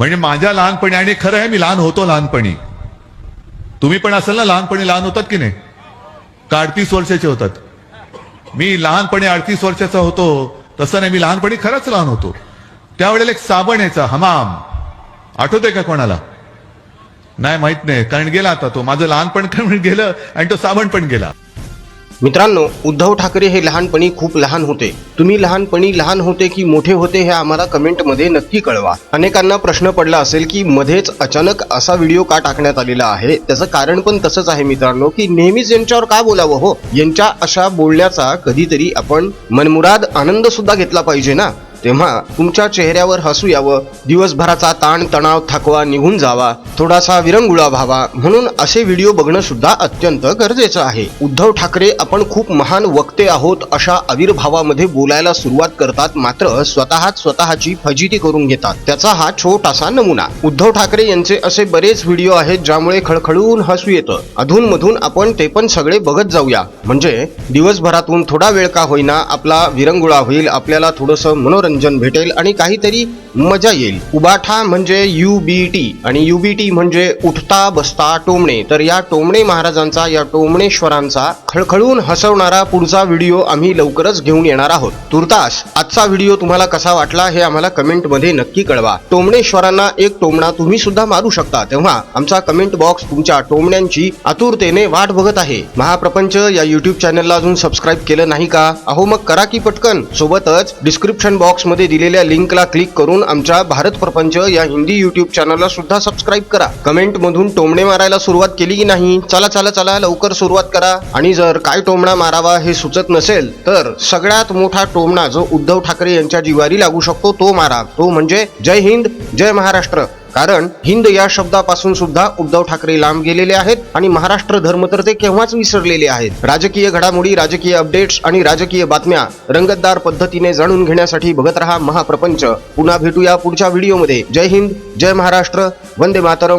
म्हणजे माझ्या लहानपणी आणि खरं आहे मी लहान होतो लहानपणी. तुम्ही पण असाल ना लहानपणी लहान होतात की नाही? का अडतीस वर्षाचे होतात? मी लहानपणी अडतीस वर्षाचा होतो तसं नाही मी लहानपणी खरंच लहान होतो. त्यावेळेला एक साबण यायचा हमाम. आठवते का कोणाला? नाही माहीत नाही कारण गेला आता तो. माझं लहानपण गेलं आणि तो साबण पण गेला. मित्रांनो उद्धव ठाकरे हे लहानपणी खूप लहान होते. तुम्ही लहानपणी लहान होते की मोठे होते हे आम्हाला कमेंटमध्ये नक्की कळवा. अनेकांना प्रश्न पडला असेल की मध्येच अचानक असा व्हिडिओ का टाकण्यात आलेला आहे? त्याचं कारण पण तसंच आहे मित्रांनो की नेहमीच यांच्यावर का बोलावं हो? यांच्या अशा बोलण्याचा कधीतरी आपण मनमुराद आनंद सुद्धा घेतला पाहिजे ना? तेव्हा तुमच्या चेहऱ्यावर हसू यावं दिवसभराचा ताण तणाव थकवा निघून जावा थोडासा विरंगुळा व्हावा म्हणून असे व्हिडिओ बघणं सुद्धा अत्यंत गरजेचं आहे. उद्धव ठाकरे आपण खूप महान वक्ते आहोत अशा आविर्भावामध्ये बोलायला सुरुवात करतात मात्र स्वतःच स्वतःची फजिती करून घेतात. त्याचा हा छोटासा नमुना. उद्धव ठाकरे यांचे असे बरेच व्हिडिओ आहेत ज्यामुळे खळखळून हसू येतं. अधून मधून आपण ते पण सगळे बघत जाऊया. म्हणजे दिवसभरातून थोडा वेळ का होईना आपला विरंगुळा होईल आपल्याला थोडंसं मनोरंजन भेटेल आणि काहीतरी मजा येईल. उबाठा म्हणजे यू बी टी आणि यू बी टी म्हणजे उठता बसता टोमणे. तर या टोमणे महाराजांचा या टोमणेश्वरांचा खळखळून हसवणारा पुढचा व्हिडिओ आम्ही लवकरच घेऊन येणार आहोत. तुर्तास आजचा व्हिडिओ तुम्हाला कसा वाटला हे आम्हाला कमेंटमध्ये नक्की कळवा. टोमणेश्वरांना एक टोमणा तुम्ही सुद्धा मारू शकता तेव्हा आमचा कमेंट बॉक्स तुमच्या टोमण्यांची आतुरतेने वाट बघत आहे. महाप्रपंच या युट्यूब चॅनलला अजून सबस्क्राईब केलं नाही का? अहो मग करा की पटकन. सोबतच डिस्क्रिप्शन बॉक्स मध्ये दिलेल्या लिंकला क्लिक करून आमच्या भारत प्रपंच या हिंदी युट्यूब चॅनलला सुद्धा सबस्क्राईब करा. कमेंट मधून टोमणे मारायला सुरुवात केली की नाही चला चला चला लवकर सुरुवात करा. आणि जर काय टोमणा मारावा हे सुचत नसेल तर सगळ्यात मोठा टोमणा जो उद्धव ठाकरे यांच्या जिवारी लागू शकतो तो मारा. तो म्हणजे जय हिंद जय महाराष्ट्र. कारण हिंद या शब्दापासून सुद्धा उद्धव ठाकरे लांब गेलेले आहेत आणि महाराष्ट्र धर्म तर ते केव्हाच विसरलेले आहेत. राजकीय घडामोडी राजकीय अपडेट्स आणि राजकीय बातम्या रंगतदार पद्धतीने जाणून घेण्यासाठी बघत रहा महाप्रपंच. पुन्हा भेटूया पुढच्या व्हिडिओमध्ये जय हिंद जय महाराष्ट्र. वंदे मातरम.